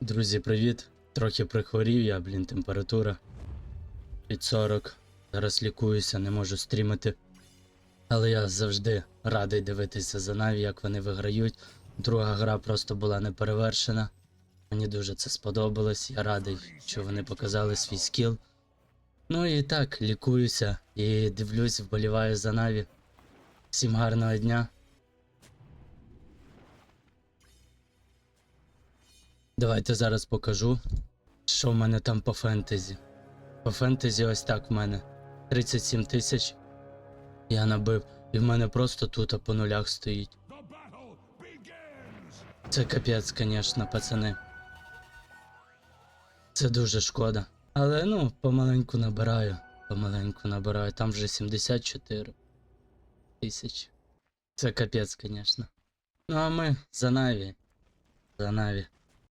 Друзі, привіт. Трохи прихворів я, блін, температура. Під 40. Зараз лікуюся, не можу стрімити. Але я завжди радий дивитися за Наві, як вони виграють. Друга гра просто була неперевершена. Мені дуже це сподобалось. Я радий, що вони показали свій скіл. Ну і так, лікуюся і дивлюсь, вболіваю за Наві. Всім гарного дня. Давайте зараз покажу, що в мене там по фентезі. По фентезі ось так в мене. 37 тисяч. Я набив. І в мене просто тут по нулях стоїть. Це капець, звісно, пацани. Це дуже шкода. Але ну, помаленьку набираю. Помаленьку набираю. Там вже 74 тисячі. Це капець, звісно. Ну а ми за Наві. За Наві.